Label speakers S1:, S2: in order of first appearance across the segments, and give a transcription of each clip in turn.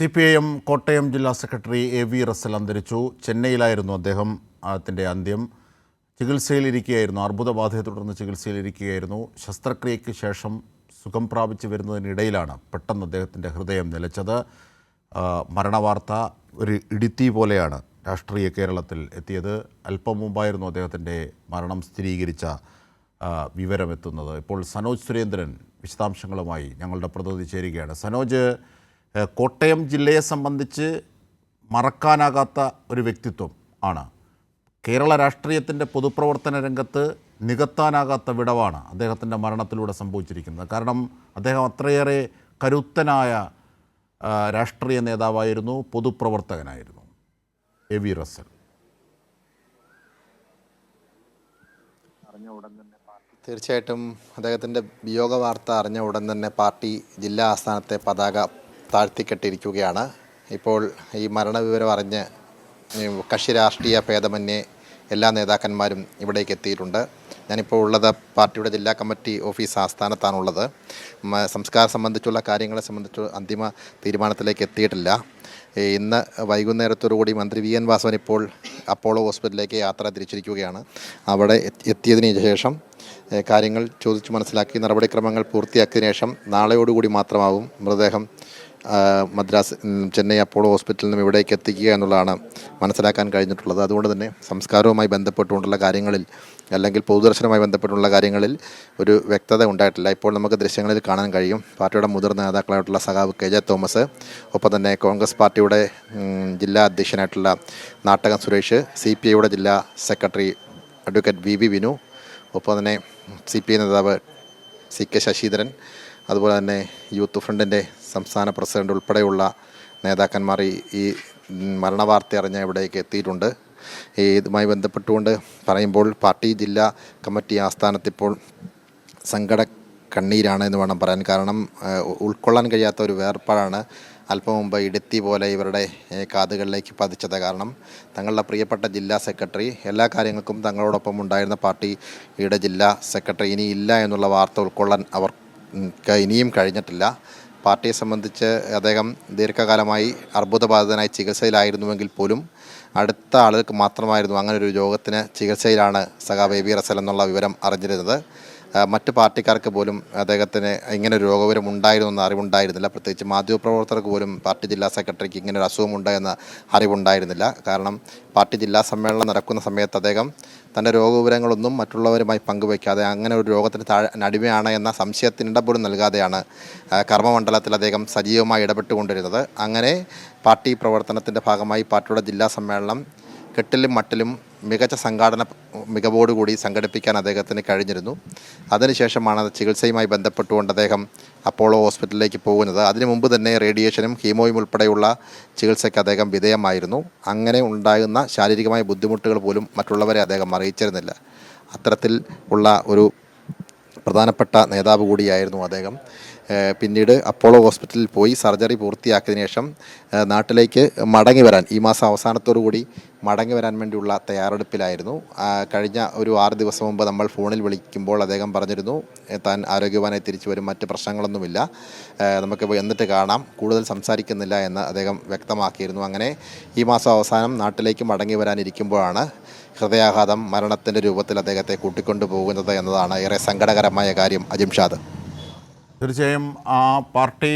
S1: C P I M Kottayam ജില്ലാ secretary A V Russell അന്തരിച്ചു. ചെന്നൈയിലായിരുന്നു അദ്ദേഹം അദ്ദേഹത്തിന്റെ അന്ത്യം. ചികിത്സയിലിരിക്കുകയായിരുന്നു അർബുദബാധയെ തുടർന്ന് ചികിത്സയിലിരിക്കുകയായിരുന്നു ശസ്ത്രക്രിയയ്ക്ക് ശേഷം സുഖം പ്രാപിച്ചു വരുന്നതിനിടയിലാണ് പെട്ടെന്ന് അദ്ദേഹത്തിന്റെ ഹൃദയം നിലച്ചത്. മരണവാർത്ത ഒരു ഇടുത്തി പോലെയാണ് രാഷ്ട്രീയ കേരളത്തിൽ എത്തിയത്. അല്പം മുമ്പായിരുന്നു അദ്ദേഹത്തിന്റെ മരണം സ്ഥിരീകരിച്ച വിവരമെത്തുന്നത്. ഇപ്പോൾ സനോജ് സുരേന്ദ്രൻ വിശദാംശങ്ങളുമായി ഞങ്ങളുടെ പ്രതിനിധി ചേരുകയാണ്. സനോജ് കോട്ടയം ജില്ലയെ സംബന്ധിച്ച് മറക്കാനാകാത്ത ഒരു വ്യക്തിത്വം ആണ്. കേരള രാഷ്ട്രീയത്തിന്റെ പൊതുപ്രവർത്തന രംഗത്ത് നികത്താനാകാത്ത വിടവാണ് അദ്ദേഹത്തിന്റെ മരണത്തിലൂടെ സംഭവിച്ചിരിക്കുന്നത്. കാരണം അദ്ദേഹം അത്രയേറെ കരുത്തനായ രാഷ്ട്രീയ നേതാവായിരുന്നു പൊതുപ്രവർത്തകനായിരുന്നു. A V Russell.
S2: തീർച്ചയായിട്ടും അദ്ദേഹത്തിന്റെ വിയോഗ വാർത്ത അറിഞ്ഞ ഉടൻ തന്നെ പാർട്ടി ജില്ലാ ആസ്ഥാനത്തെ പതാക താഴ്ത്തിക്കെട്ടിരിക്കുകയാണ്. ഇപ്പോൾ ഈ മരണവിവരം അറിഞ്ഞ് കക്ഷി രാഷ്ട്രീയ ഭേദമന്യേ എല്ലാ നേതാക്കന്മാരും ഇവിടേക്ക് എത്തിയിട്ടുണ്ട്. ഞാനിപ്പോൾ ഉള്ളത് പാർട്ടിയുടെ ജില്ലാ കമ്മിറ്റി ഓഫീസ് ആസ്ഥാനത്താണുള്ളത്. സംസ്കാരം സംബന്ധിച്ചുള്ള കാര്യങ്ങളെ സംബന്ധിച്ച് അന്തിമ തീരുമാനത്തിലേക്ക് എത്തിയിട്ടില്ല. ഇന്ന് വൈകുന്നേരത്തോടുകൂടി മന്ത്രി വി. എൻ. വാസവൻ ഇപ്പോൾ അപ്പോളോ ഹോസ്പിറ്റലിലേക്ക് യാത്ര തിരിച്ചിരിക്കുകയാണ്. അവിടെ എത്തി- എത്തിയതിന് ശേഷം കാര്യങ്ങൾ ചോദിച്ചു മനസ്സിലാക്കി നടപടിക്രമങ്ങൾ പൂർത്തിയാക്കിയതിനു ശേഷം നാളെയോടുകൂടി മാത്രമാവും മൃതദേഹം മദ്രാസ് ചെന്നൈ അപ്പോളോ ഹോസ്പിറ്റലിൽ നിന്നും ഇവിടേക്ക് എത്തിക്കുക എന്നുള്ളതാണ് മനസ്സിലാക്കാൻ കഴിഞ്ഞിട്ടുള്ളത്. അതുകൊണ്ട് തന്നെ സംസ്കാരവുമായി ബന്ധപ്പെട്ടുകൊണ്ടുള്ള കാര്യങ്ങളിൽ അല്ലെങ്കിൽ പൊതുദർശനവുമായി ബന്ധപ്പെട്ടുള്ള കാര്യങ്ങളിൽ ഒരു വ്യക്തത ഉണ്ടായിട്ടില്ല. ഇപ്പോൾ നമുക്ക് ദൃശ്യങ്ങളിൽ കാണാൻ കഴിയും. പാർട്ടിയുടെ മുതിർന്ന നേതാക്കളായിട്ടുള്ള സഖാവ് കെ ജെ തോമസ് ഒപ്പം തന്നെ കോൺഗ്രസ് പാർട്ടിയുടെ ജില്ലാ അധ്യക്ഷനായിട്ടുള്ള നാട്ടകം സുരേഷ് സി പി ഐയുടെ ജില്ലാ secretary advocate V V Vinu ഒപ്പം തന്നെ സി പി ഐ നേതാവ് സി കെ ശശീധരൻ അതുപോലെ തന്നെ യൂത്ത് ഫ്രണ്ടിന്റെ സംസ്ഥാന പ്രസിഡന്റ് ഉൾപ്പെടെയുള്ള നേതാക്കന്മാർ ഈ മരണവാർത്ത അറിഞ്ഞ ഇവിടേക്ക് എത്തിയിട്ടുണ്ട്. ഇതുമായി ബന്ധപ്പെട്ടുകൊണ്ട് പറയുമ്പോൾ പാർട്ടി ജില്ലാ കമ്മിറ്റി ആസ്ഥാനത്ത് ഇപ്പോൾ സങ്കട കണ്ണീരാണ് എന്ന് വേണം പറയാൻ. കാരണം ഉൾക്കൊള്ളാൻ കഴിയാത്ത ഒരു വേർപ്പാടാണ് അല്പം മുമ്പ് ഇടുത്തി പോലെ ഇവരുടെ കാതുകളിലേക്ക് പതിച്ചത്. കാരണം തങ്ങളുടെ പ്രിയപ്പെട്ട ജില്ലാ സെക്രട്ടറി എല്ലാ കാര്യങ്ങൾക്കും തങ്ങളോടൊപ്പം ഉണ്ടായിരുന്ന പാർട്ടിയുടെ ജില്ലാ സെക്രട്ടറി ഇനി ഇല്ല എന്നുള്ള വാർത്ത ഉൾക്കൊള്ളാൻ അവർക്ക് ഇനിയും കഴിഞ്ഞിട്ടില്ല. പാർട്ടിയെ സംബന്ധിച്ച് അദ്ദേഹം ദീർഘകാലമായി അർബുദബാധിതനായി ചികിത്സയിലായിരുന്നുവെങ്കിൽ പോലും അടുത്ത ആളുകൾക്ക് മാത്രമായിരുന്നു അങ്ങനെ ഒരു രോഗത്തിന് ചികിത്സയിലാണ് സഖാബ് എ ബി റസൽ എന്നുള്ള വിവരം അറിഞ്ഞിരുന്നത്. മറ്റ് പാർട്ടിക്കാർക്ക് പോലും അദ്ദേഹത്തിന് ഇങ്ങനെ ഒരു രോഗവിവരം ഉണ്ടായിരുന്നു എന്ന അറിവുണ്ടായിരുന്നില്ല. പ്രത്യേകിച്ച് മാധ്യമപ്രവർത്തകർക്ക് പോലും പാർട്ടി ജില്ലാ സെക്രട്ടറിക്ക് ഇങ്ങനെ ഒരു അസുഖമുണ്ട് എന്ന അറിവുണ്ടായിരുന്നില്ല. കാരണം പാർട്ടി ജില്ലാ സമ്മേളനം നടക്കുന്ന സമയത്ത് അദ്ദേഹം തന്റെ രോഗവിവരങ്ങളൊന്നും മറ്റുള്ളവരുമായി പങ്കുവയ്ക്കാതെ അങ്ങനെ ഒരു രോഗത്തിന് താഴെ അടിമയാണ് എന്ന സംശയത്തിനിട പോലും നൽകാതെയാണ് കർമ്മമണ്ഡലത്തിൽ അദ്ദേഹം സജീവമായി ഇടപെട്ടുകൊണ്ടിരുന്നത്. അങ്ങനെ പാർട്ടി പ്രവർത്തനത്തിന്റെ ഭാഗമായി പാർട്ടിയുടെ ജില്ലാ സമ്മേളനം കെട്ടിലും മട്ടിലും മികച്ച സംഘാടന മികവോടുകൂടി സംഘടിപ്പിക്കാൻ അദ്ദേഹത്തിന് കഴിഞ്ഞിരുന്നു. അതിനുശേഷമാണ് ചികിത്സയുമായി ബന്ധപ്പെട്ടുകൊണ്ട് അദ്ദേഹം അപ്പോളോ ഹോസ്പിറ്റലിലേക്ക് പോകുന്നത്. അതിനു മുമ്പ് തന്നെ റേഡിയേഷനും ഹീമോയും ഉൾപ്പെടെയുള്ള ചികിത്സയ്ക്ക് അദ്ദേഹം വിധേയമായിരുന്നു. അങ്ങനെ ഉണ്ടാകുന്ന ശാരീരികമായ ബുദ്ധിമുട്ടുകൾ പോലും മറ്റുള്ളവരെ അദ്ദേഹം അറിയിച്ചിരുന്നില്ല. അത്തരത്തിൽ ഉള്ള ഒരു പ്രധാനപ്പെട്ട നേതാവ് കൂടിയായിരുന്നു അദ്ദേഹം. പിന്നീട് അപ്പോളോ ഹോസ്പിറ്റലിൽ പോയി സർജറി പൂർത്തിയാക്കിയതിനു ശേഷം നാട്ടിലേക്ക് മടങ്ങി വരാൻ ഈ മാസം അവസാനത്തോടു കൂടി മടങ്ങി വരാൻ വേണ്ടിയുള്ള തയ്യാറെടുപ്പിലായിരുന്നു. കഴിഞ്ഞ ഒരു ആറ് ദിവസം മുമ്പ് നമ്മൾ ഫോണിൽ വിളിക്കുമ്പോൾ അദ്ദേഹം പറഞ്ഞിരുന്നു താൻ ആരോഗ്യവാനായി തിരിച്ചു വരും മറ്റ് പ്രശ്നങ്ങളൊന്നുമില്ല. നമുക്ക് എന്നിട്ട് കാണാം. കൂടുതൽ സംസാരിക്കുന്നില്ല എന്ന് അദ്ദേഹം വ്യക്തമാക്കിയിരുന്നു. അങ്ങനെ ഈ മാസം അവസാനം നാട്ടിലേക്ക് മടങ്ങി വരാനിരിക്കുമ്പോഴാണ് ഹൃദയാഘാതം മരണത്തിന്റെ രൂപത്തിൽ അദ്ദേഹത്തെ കൂട്ടിക്കൊണ്ടു പോകുന്നത് എന്നതാണ് ഏറെ സങ്കടകരമായ കാര്യം. അജിംഷാദ്.
S1: തീർച്ചയായും ആ പാർട്ടി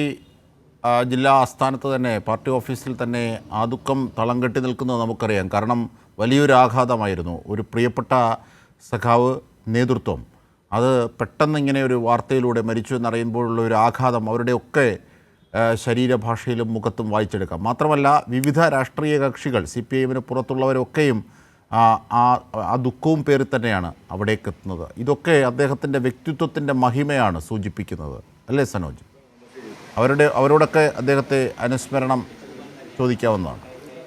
S1: ജില്ലാ ആസ്ഥാനത്ത് തന്നെ പാർട്ടി ഓഫീസിൽ തന്നെ ആ ദുഃഖം തളം കെട്ടി നിൽക്കുന്നത് നമുക്കറിയാം. കാരണം വലിയൊരു ആഘാതമായിരുന്നു. ഒരു പ്രിയപ്പെട്ട സഖാവ് നേതൃത്വം. അത് പെട്ടെന്ന് ഇങ്ങനെ ഒരു വാർത്തയിലൂടെ മരിച്ചു എന്നറിയുമ്പോഴുള്ള ഒരു ആഘാതം അവരുടെയൊക്കെ ശരീരഭാഷയിലും മുഖത്തും വായിച്ചെടുക്കാം. മാത്രമല്ല വിവിധ രാഷ്ട്രീയ കക്ഷികൾ സി പി ഐഎമ്മിന് പുറത്തുള്ളവരൊക്കെയും ആ ആ ദുഃഖവും പേരിൽ തന്നെയാണ് അവിടേക്ക് എത്തുന്നത് ഇതൊക്കെ അദ്ദേഹത്തിന്റെ വ്യക്തിത്വത്തിന്റെ മഹിമയാണ് സൂചിപ്പിക്കുന്നത്. അല്ലേ സനോജ്? അവരുടെ അവരോടൊക്കെ അദ്ദേഹത്തെ അനുസ്മരണം ചോദിക്കാവുന്നതാണ്.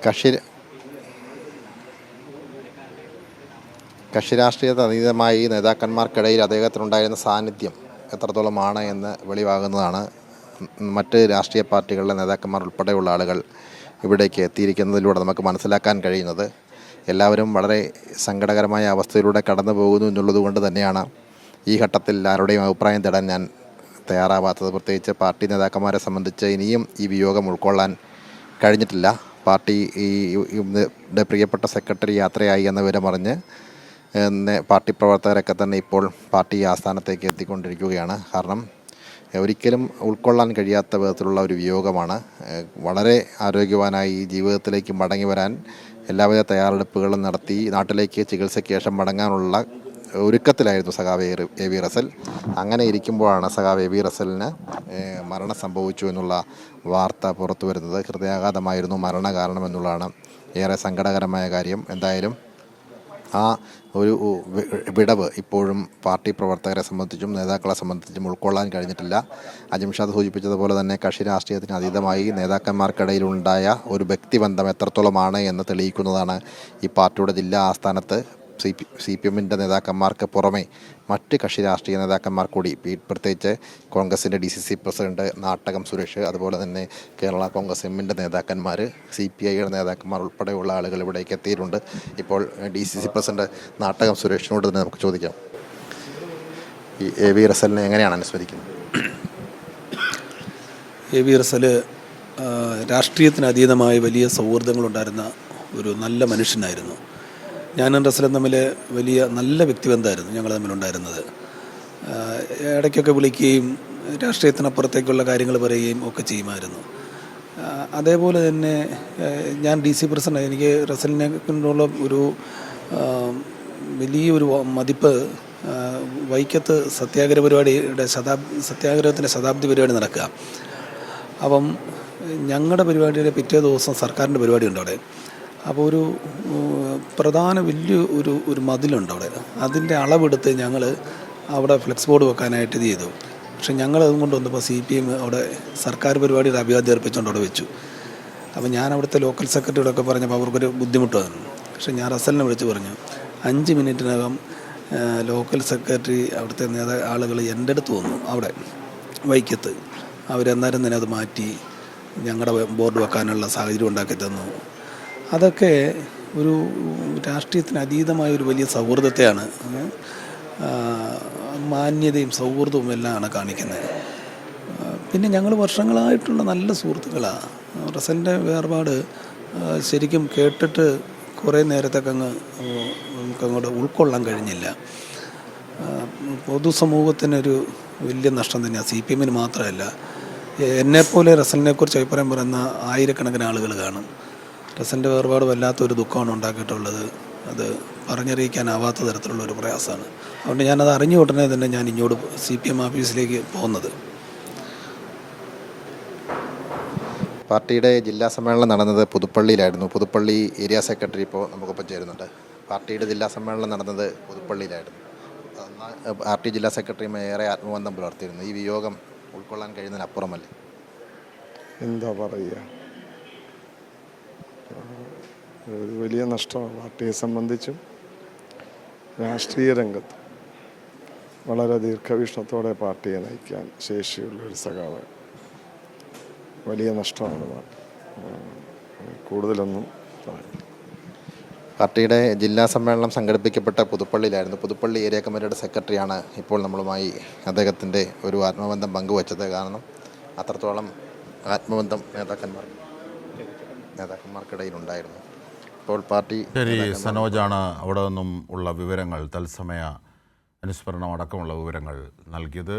S2: കക്ഷി കക്ഷി രാഷ്ട്രീയത്തെ അതീതമായി നേതാക്കന്മാർക്കിടയിൽ അദ്ദേഹത്തിനുണ്ടായിരുന്ന സാന്നിധ്യം എത്രത്തോളമാണ് എന്ന് വെളിവാകുന്നതാണ്. മറ്റ് രാഷ്ട്രീയ പാർട്ടികളിലെ നേതാക്കന്മാർ ഉൾപ്പെടെയുള്ള ആളുകൾ ഇവിടേക്ക് എത്തിയിരിക്കുന്നതിലൂടെ നമുക്ക് മനസ്സിലാക്കാൻ കഴിയുന്നത് എല്ലാവരും വളരെ സങ്കടകരമായ അവസ്ഥയിലൂടെ കടന്നു പോകുന്നു എന്നുള്ളത് കൊണ്ട് തന്നെയാണ് ഈ ഘട്ടത്തിൽ ആരുടെയും അഭിപ്രായം തേടാൻ ഞാൻ തയ്യാറാവാത്തത്. പ്രത്യേകിച്ച് പാർട്ടി നേതാക്കന്മാരെ സംബന്ധിച്ച് ഇനിയും ഈ വിയോഗം ഉൾക്കൊള്ളാൻ കഴിഞ്ഞിട്ടില്ല. പാർട്ടി ഈ പ്രിയപ്പെട്ട സെക്രട്ടറി യാത്രയായി എന്ന വിവരം അറിഞ്ഞ് പാർട്ടി പ്രവർത്തകരൊക്കെ തന്നെ ഇപ്പോൾ പാർട്ടി ആസ്ഥാനത്തേക്ക് എത്തിക്കൊണ്ടിരിക്കുകയാണ്. കാരണം ഒരിക്കലും ഉൾക്കൊള്ളാൻ കഴിയാത്ത വിധത്തിലുള്ള ഒരു വിയോഗമാണ്. വളരെ ആരോഗ്യവാനായി ജീവിതത്തിലേക്ക് മടങ്ങി വരാൻ എല്ലാവിധ തയ്യാറെടുപ്പുകളും നടത്തി നാട്ടിലേക്ക് ചികിത്സയ്ക്ക് ശേഷം മടങ്ങാനുള്ള ഒരുക്കത്തിലായിരുന്നു സഖാവ് എ വി റസൽ. അങ്ങനെ ഇരിക്കുമ്പോഴാണ് സഖാവ് എ വി റസലിന് മരണം സംഭവിച്ചു എന്നുള്ള വാർത്ത പുറത്തു വരുന്നത്. ഹൃദയാഘാതമായിരുന്നു മരണകാരണം എന്നുള്ളതാണ് ഏറെ സങ്കടകരമായ കാര്യം. എന്തായാലും ആ ഒരു വിടവ് ഇപ്പോഴും പാർട്ടി പ്രവർത്തകരെ സംബന്ധിച്ചും നേതാക്കളെ സംബന്ധിച്ചും ഉൾക്കൊള്ളാൻ കഴിഞ്ഞിട്ടില്ല. അജിംഷാദ് സൂചിപ്പിച്ചതുപോലെ തന്നെ കക്ഷി രാഷ്ട്രീയത്തിന് അതീതമായി നേതാക്കന്മാർക്കിടയിലുണ്ടായ ഒരു വ്യക്തിബന്ധം എത്രത്തോളമാണ് എന്ന് തെളിയിക്കുന്നതാണ് ഈ പാർട്ടിയുടെ ജില്ലാ ആസ്ഥാനത്ത് സി പി സി പി എമ്മിന്റെ നേതാക്കന്മാർക്ക് പുറമെ മറ്റ് കക്ഷി രാഷ്ട്രീയ നേതാക്കന്മാർ കൂടി പ്രത്യേകിച്ച് കോൺഗ്രസിന്റെ D C C president Nattakam Suresh അതുപോലെ തന്നെ കേരള കോൺഗ്രസ് എമ്മിന്റെ നേതാക്കന്മാർ സി പി ഐയുടെ നേതാക്കന്മാർ ഉൾപ്പെടെയുള്ള ആളുകൾ ഇവിടേക്ക് എത്തിയിട്ടുണ്ട്. ഇപ്പോൾ D C C president Nattakam സുരേഷിനോട് തന്നെ നമുക്ക് ചോദിക്കാം. ഈ എ വി റസലിനെ എങ്ങനെയാണ് അനുസ്മരിക്കുന്നത്?
S3: എ വി റസൽ രാഷ്ട്രീയത്തിന് അതീതമായ വലിയ സൗഹൃദങ്ങളുണ്ടായിരുന്ന ഒരു നല്ല മനുഷ്യനായിരുന്നു. ഞാനും റസലും തമ്മിൽ വലിയ നല്ല വ്യക്തിബന്ധമായിരുന്നു. ഞങ്ങൾ തമ്മിലുണ്ടായിരുന്നത് ഇടയ്ക്കൊക്കെ വിളിക്കുകയും രാഷ്ട്രീയത്തിനപ്പുറത്തേക്കുള്ള കാര്യങ്ങൾ പറയുകയും ഒക്കെ ചെയ്യുമായിരുന്നു. അതേപോലെ തന്നെ ഞാൻ ഡി സി പ്രസിഡന്റ് എനിക്ക് റസലിനെ കൊണ്ടുള്ള ഒരു വലിയൊരു മതിപ്പ് വൈക്കത്ത് സത്യാഗ്രഹ പരിപാടിയുടെ ശതാബ്ദി സത്യാഗ്രഹത്തിന്റെ ശതാബ്ദി പരിപാടി നടക്കുക. അപ്പം ഞങ്ങളുടെ പരിപാടിയുടെ പിറ്റേ ദിവസം സർക്കാരിന്റെ പരിപാടി ഉണ്ട് അവിടെ. അപ്പോൾ ഒരു പ്രധാന വലിയ ഒരു ഒരു മതിലുണ്ട് അവിടെ. അതിന്റെ അളവെടുത്ത് ഞങ്ങൾ അവിടെ ഫ്ലെക്സ് ബോർഡ് വെക്കാനായിട്ട് ചെയ്തു. പക്ഷെ ഞങ്ങൾ അതും കൊണ്ട് വന്നപ്പോൾ സി പി എം അവിടെ സർക്കാർ പരിപാടിയുടെ അഭിവാദ്യം അർപ്പിച്ചുകൊണ്ട് അവിടെ വെച്ചു. അപ്പോൾ ഞാൻ അവിടുത്തെ ലോക്കൽ സെക്രട്ടറിയോടൊക്കെ പറഞ്ഞപ്പോൾ അവർക്കൊരു ബുദ്ധിമുട്ട് വന്നു. പക്ഷെ ഞാൻ റസലിനെ വിളിച്ച് പറഞ്ഞു അഞ്ച് മിനിറ്റിനകം ലോക്കൽ സെക്രട്ടറി അവിടുത്തെ നേതാ ആളുകൾ എന്റെ അടുത്ത് വന്നു അവിടെ വൈക്കത്ത്. അവരെന്നാലും തന്നെ അത് മാറ്റി ഞങ്ങളുടെ ബോർഡ് വെക്കാനുള്ള സാഹചര്യം ഉണ്ടാക്കി തന്നു. അതൊക്കെ ഒരു രാഷ്ട്രീയത്തിന് അതീതമായ ഒരു വലിയ സൗഹൃദത്തെയാണ് മാന്യതയും സൗഹൃദവും എല്ലാമാണ് കാണിക്കുന്നത്. പിന്നെ ഞങ്ങൾ വർഷങ്ങളായിട്ടുള്ള നല്ല സുഹൃത്തുക്കളാണ് റസലിന്റെ വേർപാട് ശരിക്കും കേട്ടിട്ട് കുറേ നേരത്തൊക്കെ അങ്ങ് നമുക്ക് അങ്ങോട്ട് ഉൾക്കൊള്ളാൻ കഴിഞ്ഞില്ല. പൊതുസമൂഹത്തിനൊരു വലിയ നഷ്ടം തന്നെയാണ് സി പി എമ്മിന് മാത്രമല്ല എന്നെപ്പോലെ റസലിനെക്കുറിച്ച് അഭിപ്രായം പറയുന്ന ആയിരക്കണക്കിന് ആളുകൾ കാണും. റസലിന്റെ വേർപാട് വല്ലാത്തൊരു ദുഃഖമാണ് ഉണ്ടാക്കിയിട്ടുള്ളത്. അത് പറഞ്ഞറിയിക്കാനാവാത്ത തരത്തിലുള്ള ഒരു പ്രയാസമാണ്. അതുകൊണ്ട് ഞാനത് അറിഞ്ഞ ഉടനെ തന്നെ ഞാൻ ഇങ്ങോട്ട് സി പി എം ഓഫീസിലേക്ക് പോകുന്നത്.
S2: പാർട്ടിയുടെ ജില്ലാ സമ്മേളനം നടന്നത് പുതുപ്പള്ളിയിലായിരുന്നു. പുതുപ്പള്ളി ഏരിയ സെക്രട്ടറി ഇപ്പോൾ നമുക്കൊപ്പം ചേരുന്നുണ്ട്. പാർട്ടിയുടെ ജില്ലാ സമ്മേളനം നടന്നത് പുതുപ്പള്ളിയിലായിരുന്നു. പാർട്ടി ജില്ലാ സെക്രട്ടറിയുമായി ഏറെ ആത്മബന്ധം പുലർത്തിയിരുന്നു. ഈ വിയോഗം ഉൾക്കൊള്ളാൻ കഴിയുന്നതിനപ്പുറമല്ലേ?
S4: എന്താ പറയുക? ഒരു വലിയ നഷ്ടമാണ്. പാർട്ടിയെ സംബന്ധിച്ചും രാഷ്ട്രീയ രംഗത്ത് വളരെ ദീർഘവീക്ഷണത്തോടെ പാർട്ടിയെ നയിക്കാൻ ശേഷിയുള്ള ഒരു സഖാവ് വലിയ നഷ്ടമാണ് പാർട്ടി. കൂടുതലൊന്നും പറയാം
S2: പാർട്ടിയുടെ ജില്ലാ സമ്മേളനം സംഘടിപ്പിക്കപ്പെട്ട പുതുപ്പള്ളിയിലായിരുന്നു. പുതുപ്പള്ളി ഏരിയ കമ്മിറ്റിയുടെ സെക്രട്ടറിയാണ് ഇപ്പോൾ നമ്മളുമായി അദ്ദേഹത്തിന്റെ ഒരു ആത്മബന്ധം പങ്കുവച്ചത്. കാരണം അത്രത്തോളം ആത്മബന്ധം നേതാക്കന്മാർ നേതാക്കന്മാർക്കിടയിൽ ഉണ്ടായിരുന്നു ഇപ്പോൾ പാർട്ടി
S1: ശരി സനോജാണ് അവിടെ നിന്നും ഉള്ള വിവരങ്ങൾ തത്സമയ അനുസ്മരണം അടക്കമുള്ള വിവരങ്ങൾ നൽകിയത്.